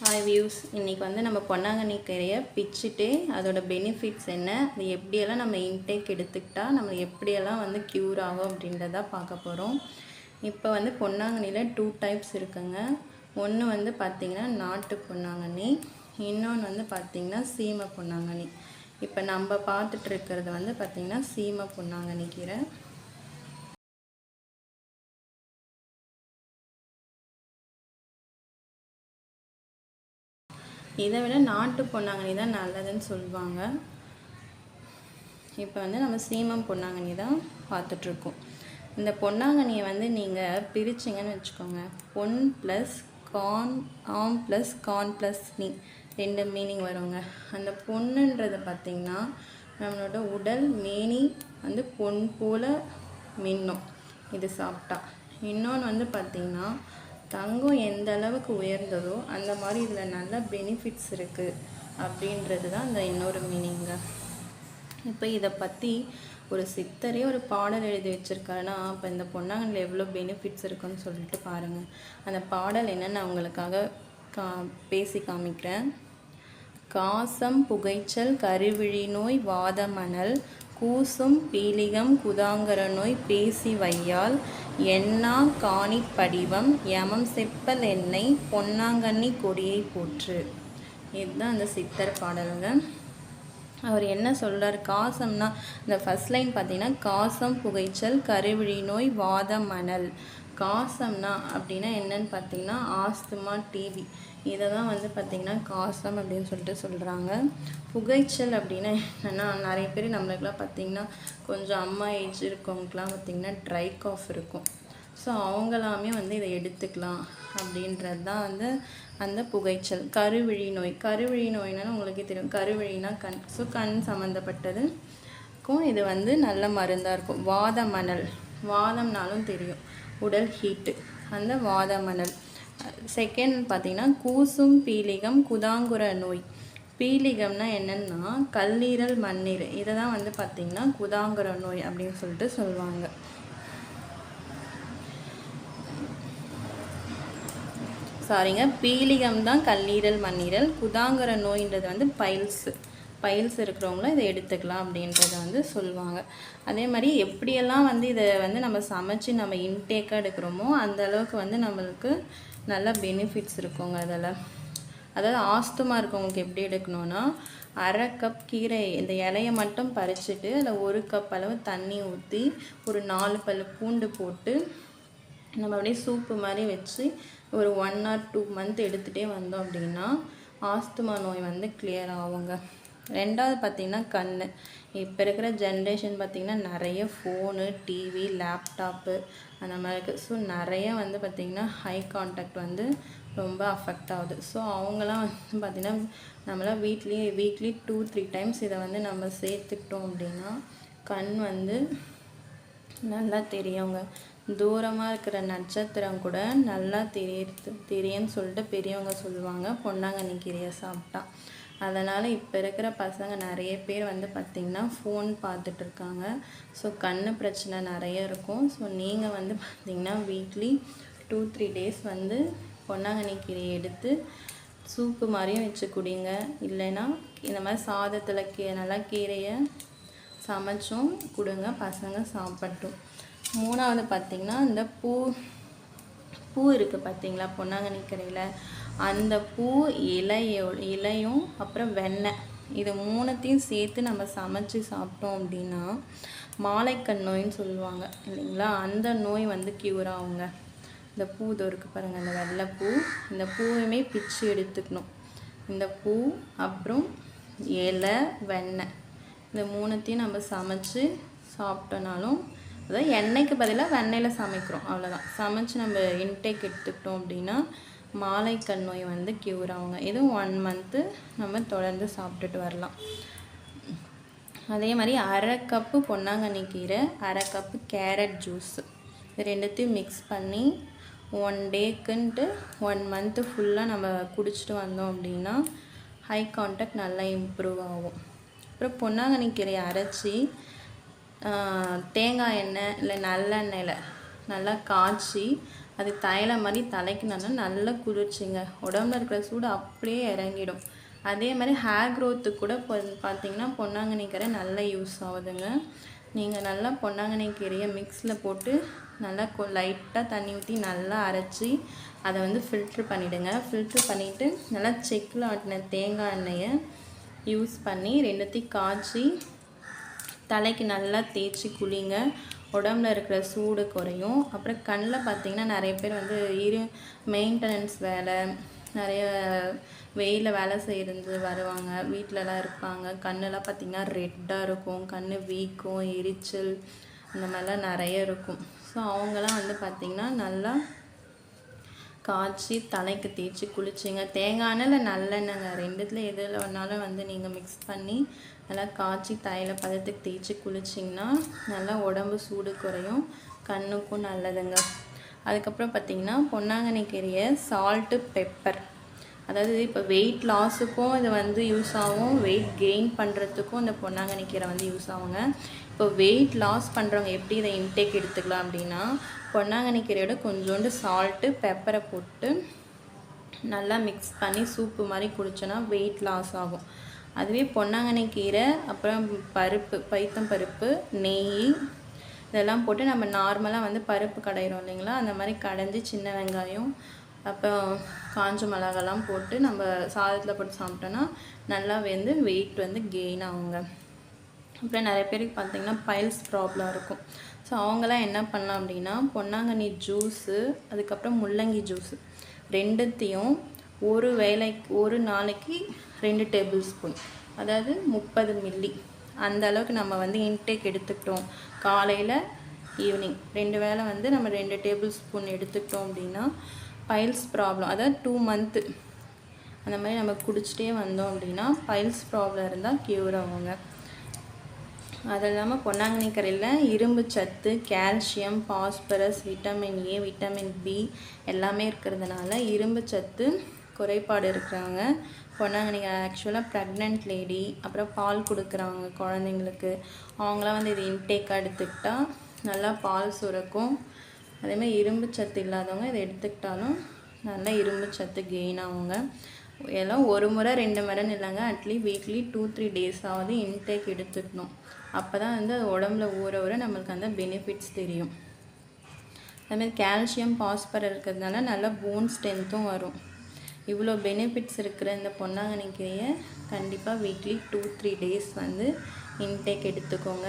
Hi views இன்றைக்கி வந்து நம்ம பொன்னாங்கண்ணி கீரையை பிச்சுட்டு அதோட பெனிஃபிட்ஸ் என்ன அது எப்படியெல்லாம் நம்ம இன்டேக் எடுத்துக்கிட்டால் நம்ம எப்படியெல்லாம் வந்து க்யூர் ஆகும் அப்படின்றத பார்க்க போகிறோம் இப்போ வந்து பொன்னாங்கண்ணியில் டூ டைப்ஸ் இருக்குங்க. ஒன்று வந்து பார்த்திங்கன்னா நாட்டு பொன்னாங்கண்ணி இன்னொன்று வந்து பார்த்திங்கன்னா சீமை பொன்னாங்கண்ணி. இப்போ நம்ம பார்த்துட்டு இருக்கிறது வந்து பார்த்திங்கன்னா சீமை பொன்னாங்கண்ணி கீரை. இதை விட நாட்டு பொன்னாங்கண்ணி தான் நல்லதுன்னு சொல்லுவாங்க. இப்போ வந்து நம்ம சீமம் பொன்னாங்கண்ணி தான் பார்த்துட்ருக்கோம். இந்த பொன்னாங்கண்ணியை வந்து நீங்கள் பிரிச்சிங்கன்னு வச்சுக்கோங்க. பொன் ப்ளஸ் கான் ஆம் ப்ளஸ் கான் ப்ளஸ் நீ ரெண்டு மீனிங் வருங்க. அந்த பொண்ணுன்றது பார்த்திங்கன்னா நம்மளோட உடல் மேனி வந்து பொன் போல் மின்னும். இது சாப்பிட்டா. இன்னொன்று வந்து பார்த்திங்கன்னா தங்கம் எந்த அளவுக்கு உயர்ந்ததோ அந்த மாதிரி இதில் நல்ல பெனிஃபிட்ஸ் இருக்குது அப்படின்றது தான் இந்த இன்னொரு மீனிங்க இப்போ இதை பற்றி ஒரு சித்தரே ஒரு பாடல் எழுதி வச்சுருக்காருன்னா அப்போ இந்த பொன்னாங்கண்ணில் எவ்வளோ பெனிஃபிட்ஸ் இருக்குன்னு சொல்லிட்டு பாருங்கள் அந்த பாடல் என்னென்னு அவங்களுக்காக உங்களுக்காக கா பேசி காமிக்கிறேன். காசம் புகைச்சல் கருவிழி நோய் வாதமணல் கூசும் பீலிகம் குதாங்கர நோய் பேசி வையால் எண்ணா காணி படிவம் யமம் செப்பல் எண்ணெய் பொன்னாங்கண்ணி கொடியை போற்று. இதுதான் அந்த சித்தர் பாடலுங்க. அவர் என்ன சொல்கிறார் காசம்னா இந்த ஃபஸ்ட் லைன் பார்த்தீங்கன்னா காசம் புகைச்சல் கருவிழி நோய் வாதம் மணல். காசம்னா அப்படின்னா என்னன்னு பார்த்தீங்கன்னா ஆஸ்துமா டிவி இதை தான் வந்து பார்த்திங்கன்னா காசம் அப்படின்னு சொல்லிட்டு சொல்கிறாங்க புகைச்சல் அப்படின்னா என்னென்னா நிறைய பேர் நம்மளுக்குலாம் பார்த்திங்கன்னா கொஞ்சம் அம்மா ஏஜ் இருக்கவங்களுக்குலாம் பார்த்திங்கன்னா ட்ரை காஃப் இருக்கும். ஸோ அவங்களாமே வந்து இதை எடுத்துக்கலாம் அப்படின்றது தான் வந்து அந்த புகைச்சல். கருவிழி நோய். கருவிழி நோய்னாலும் உங்களுக்கே தெரியும். கருவிழினா கண். ஸோ கண் சம்மந்தப்பட்டதுக்கும் இது வந்து நல்ல மருந்தாக இருக்கும். வாத மணல் வாதம்னாலும் தெரியும். உடல் ஹீட்டு அந்த வாத மணல் செகண்ட் பார்த்திங்கன்னா கூசும் பீலிகம் குதாங்குர நோய். பீலிகம்னா என்னென்னா கல்லீரல் மண்ணீர். இதை தான் வந்து பார்த்திங்கன்னா குதாங்குர நோய் அப்படின்னு சொல்லிட்டு சொல்லுவாங்க. சாரிங்க பீலிகம் தான் கல்லீரல் மண்ணீரல் குதாங்கர நோயின்றது வந்து பைல்ஸு. பைல்ஸ் இருக்கிறவங்களும் இதை எடுத்துக்கலாம் அப்படின்றத வந்து சொல்லுவாங்க. அதே மாதிரி எப்படியெல்லாம் வந்து இதை வந்து நம்ம சமைச்சு நம்ம இன்டேக்காக எடுக்கிறோமோ அந்த அளவுக்கு வந்து நம்மளுக்கு நல்ல பெனிஃபிட்ஸ் இருக்குங்க அதில். அதாவது ஆஸ்துமா இருக்கவங்களுக்கு எப்படி எடுக்கணும்னா அரை கப் கீரை இந்த இலையை மட்டும் பறிச்சுட்டு அதில் ஒரு கப் அளவு தண்ணி ஊற்றி ஒரு நாலு பல் பூண்டு போட்டு நம்ம அப்படியே சூப்பு மாதிரி வச்சு ஒரு ஒன் ஆர் டூ மந்த் எடுத்துகிட்டே வந்தோம் அப்படின்னா ஆஸ்துமா நோய் வந்து கிளியர் ஆகுங்க. ரெண்டாவது பார்த்திங்கன்னா கண் இப்போ இருக்கிற ஜென்ரேஷன் பார்த்திங்கன்னா நிறைய ஃபோனு டிவி லேப்டாப்பு அந்த மாதிரி இருக்குது ஸோ நிறைய வந்து பார்த்திங்கன்னா ஹை கான்டாக்ட் வந்து ரொம்ப அஃபெக்ட் ஆகுது. ஸோ அவங்களாம் வந்து பார்த்திங்கன்னா நம்மளாம் weekly weekly two three times இதை வந்து நம்ம சேர்த்துக்கிட்டோம் அப்படின்னா கண் வந்து நல்லா தெரியுங்க. தூரமாக இருக்கிற நட்சத்திரம் கூட நல்லா தெரியறது தெரியும்னு சொல்லிட்டு பெரியவங்க சொல்லுவாங்க. பொன்னாங்கண்ணி கீரையை சாப்பிட்டா. அதனால் இப்போ இருக்கிற பசங்க நிறைய பேர் வந்து பார்த்திங்கன்னா ஃபோன் பார்த்துட்ருக்காங்க ஸோ கண் பிரச்சனை நிறைய இருக்கும். ஸோ நீங்கள் வந்து பார்த்திங்கன்னா வீக்லி டூ த்ரீ டேஸ் வந்து பொன்னாங்கண்ணி கீரையை எடுத்து சூப்பு மாதிரியும் வச்சு குடிங்க. இல்லைன்னா இந்த மாதிரி சாதத்தில் கீ நல்லா கீரையை சமைச்சும் கொடுங்க. பசங்க சாப்பிட்டும். மூணாவது பார்த்திங்கன்னா இந்த பூ பூ இருக்குது பார்த்தீங்களா பொன்னாங்கண்ணி கீரையில்? அந்த பூ இலையோ இலையும் அப்புறம் வெண்ணெய். இது மூணுத்தையும் சேர்த்து நம்ம சமைச்சு சாப்பிட்டோம் அப்படின்னா மாலைக்கண் நோயின்னு சொல்லுவாங்க இல்லைங்களா? அந்த நோய் வந்து க்யூர் ஆகுங்க. இந்த பூ இதோ இருக்குது பாருங்கள் இந்த வெள்ளைப்பூ இந்த பூவையுமே பிச்சு எடுத்துக்கணும். இந்த பூ அப்புறம் இலை வெண்ணெய். இந்த மூணுத்தையும் நம்ம சமைச்சு சாப்பிட்டோனாலும் அதாவது எண்ணெய்க்கு பதிலாக வெண்ணெயில் சமைக்கிறோம் அவ்வளோதான் சமைச்சு நம்ம இன்டேக் எடுத்துக்கிட்டோம் அப்படின்னா மாலை கண் நோய் வந்து க்யூர் ஆகுங்க. இதுவும் ஒன் மந்த்து நம்ம தொடர்ந்து சாப்பிட்டுட்டு வரலாம். அதே மாதிரி அரை கப்பு பொன்னாங்கண்ணி கீரை அரை கப்பு கேரட் ஜூஸு இது ரெண்டுத்தையும் மிக்ஸ் பண்ணி ஒன் டேக்குன்ட்டு ஒன் மந்த்து ஃபுல்லாக நம்ம குடிச்சிட்டு வந்தோம் அப்படின்னா ஹை கான்டாக்ட் நல்லா இம்ப்ரூவ் ஆகும். அப்புறம் பொன்னாங்கண்ணி கீரையை அரைச்சி தேங்காய் எண்ணெய் இல்லை நல்லெண்ணெயில் நல்லா காய்ச்சி அது தைலம் மாதிரி தலைக்கு நல்லா நல்ல குளிர்ச்சிங்க. உடம்புல இருக்கிற சூடு அப்படியே இறங்கிடும். அதே மாதிரி ஹேர் க்ரோத்துக்கு கூட இப்போ பார்த்தீங்கன்னா பொன்னாங்கண்ணி கீரை நல்லா யூஸ் ஆகுதுங்க. நீங்கள் நல்லா பொன்னாங்கண்ணி கீரையை மிக்ஸில் போட்டு நல்லா கொ லைட்டாக தண்ணி ஊற்றி நல்லா அரைச்சி அதை வந்து ஃபில்ட்ரு பண்ணிவிடுங்க ஃபில்ட்ரு பண்ணிவிட்டு நல்லா செக்கில் ஆட்டின தேங்காய் எண்ணெயை யூஸ் பண்ணி ரெண்டுத்தையும் காய்ச்சி தலைக்கு நல்லா தேய்ச்சி குளிங்க. உடம்புல இருக்கிற சூடு குறையும். அப்புறம் கண்ணில் பார்த்தீங்கன்னா நிறைய பேர் வந்து இரு மெயின்டெனன்ஸ் வேலை நிறைய வெயிலில் வேலை செய்கிறது வருவாங்க. வீட்டிலலாம் இருப்பாங்க. கண்ணெல்லாம் பார்த்திங்கன்னா ரெட்டாக இருக்கும். கண் வீக்கம் எரிச்சல் அந்த மாதிரிலாம் நிறைய இருக்கும். ஸோ அவங்களாம் வந்து பார்த்திங்கன்னா நல்லா காய்ச்சி தலைக்கு தேய்ச்சி குளிச்சிங்க. தேங்காய் எண்ணெயில் நல்லெண்ணெய்ங்க ரெண்டுத்தில் எதில் வேணாலும் வந்து நீங்கள் மிக்ஸ் பண்ணி நல்லா காய்ச்சி தலையில் பதத்துக்கு தேய்ச்சி குளிச்சிங்கன்னா நல்லா உடம்பு சூடு குறையும். கண்ணுக்கும் நல்லதுங்க. அதுக்கப்புறம் பார்த்திங்கன்னா பொன்னாங்கண்ணி கீரையை சால்ட்டு பெப்பர் அதாவது இப்போ வெயிட் லாஸுக்கும் இது வந்து யூஸ் ஆகும். வெயிட் கெயின் பண்ணுறதுக்கும் இந்த பொன்னாங்கண்ணி கீரை வந்து யூஸ் ஆகுங்க. இப்போ வெயிட் லாஸ் பண்ணுறவங்க எப்படி இதை இன்டேக் எடுத்துக்கலாம் அப்படின்னா பொன்னாங்கண்ணி கீரையோட கொஞ்சோண்டு சால்ட்டு பெப்பரை போட்டு நல்லா மிக்ஸ் பண்ணி சூப்பு மாதிரி குடிச்சோன்னா வெயிட் லாஸ் ஆகும். அதுவே பொன்னாங்கண்ணி கீரை அப்புறம் பருப்பு பைத்தம் பருப்பு நெய் இதெல்லாம் போட்டு நம்ம நார்மலாக வந்து பருப்பு கடையிறோம் இல்லைங்களா? அந்த மாதிரி கடைஞ்சி சின்ன வெங்காயம் அப்புறம் காஞ்ச மிளகாலாம் போட்டு நம்ம சாதத்தில் போட்டு சாப்பிட்டோன்னா நல்லா வந்து வெயிட் வந்து கெயின் ஆகுங்க. அப்புறம் நிறைய பேருக்கு பார்த்திங்கன்னா பைல்ஸ் ப்ராப்ளம் இருக்கும். ஸோ அவங்களாம் என்ன பண்ணலாம் அப்படின்னா பொன்னாங்கண்ணி ஜூஸு அதுக்கப்புறம் முள்ளங்கி ஜூஸு ரெண்டுத்தையும் ஒரு வேலைக்கு ஒரு நாளைக்கு ரெண்டு டேபிள் ஸ்பூன் அதாவது முப்பது மில்லி அந்த அளவுக்கு நம்ம வந்து இன்டேக் எடுத்துக்கிட்டோம். காலையில் ஈவினிங் ரெண்டு வேளை வந்து நம்ம ரெண்டு டேபிள் ஸ்பூன் எடுத்துக்கிட்டோம் அப்படின்னா பைல்ஸ் ப்ராப்ளம் அதாவது டூ மந்த்து அந்த மாதிரி நம்ம குடிச்சிட்டே வந்தோம் அப்படின்னா பைல்ஸ் ப்ராப்ளம் இருந்தால் க்யூர் ஆகுங்க. அது இல்லாமல் பொன்னாங்கண்ணி கரையில் இரும்பு சத்து calcium phosphorus vitamin A vitamin B எல்லாமே இருக்கிறதுனால இரும்பு சத்து குறைபாடு இருக்கிறவங்க பொன்னாங்கண்ணி ஆக்சுவலாக ப்ரெக்னென்ட் லேடி அப்புறம் பால் கொடுக்குறவங்க குழந்தைங்களுக்கு. அவங்களாம் வந்து இது இன்டேக்காக எடுத்துக்கிட்டால் நல்லா பால் சுரக்கும். அதேமாதிரி இரும்பு சத்து இல்லாதவங்க இதை எடுத்துக்கிட்டாலும் நல்லா இரும்பு சத்து கெயின் ஆகுங்க. எல்லாம் ஒரு முறை ரெண்டு முறைன்னு இல்லைங்க at least weekly two three days intake எடுத்துக்கணும். அப்போ தான் வந்து அது உடம்புல ஊற ஊற நம்மளுக்கு அந்த பெனிஃபிட்ஸ் தெரியும். அதுமாதிரி கால்சியம் பாஸ்பர் இருக்கிறதுனால நல்லா போன் ஸ்ட்ரென்த்தும் வரும். இவ்வளோ பெனிஃபிட்ஸ் இருக்கிற இந்த பொன்னாங்கண்ணி கீரையை கண்டிப்பாக வீக்லி டூ த்ரீ டேஸ் வந்து இன்டேக் எடுத்துக்கோங்க.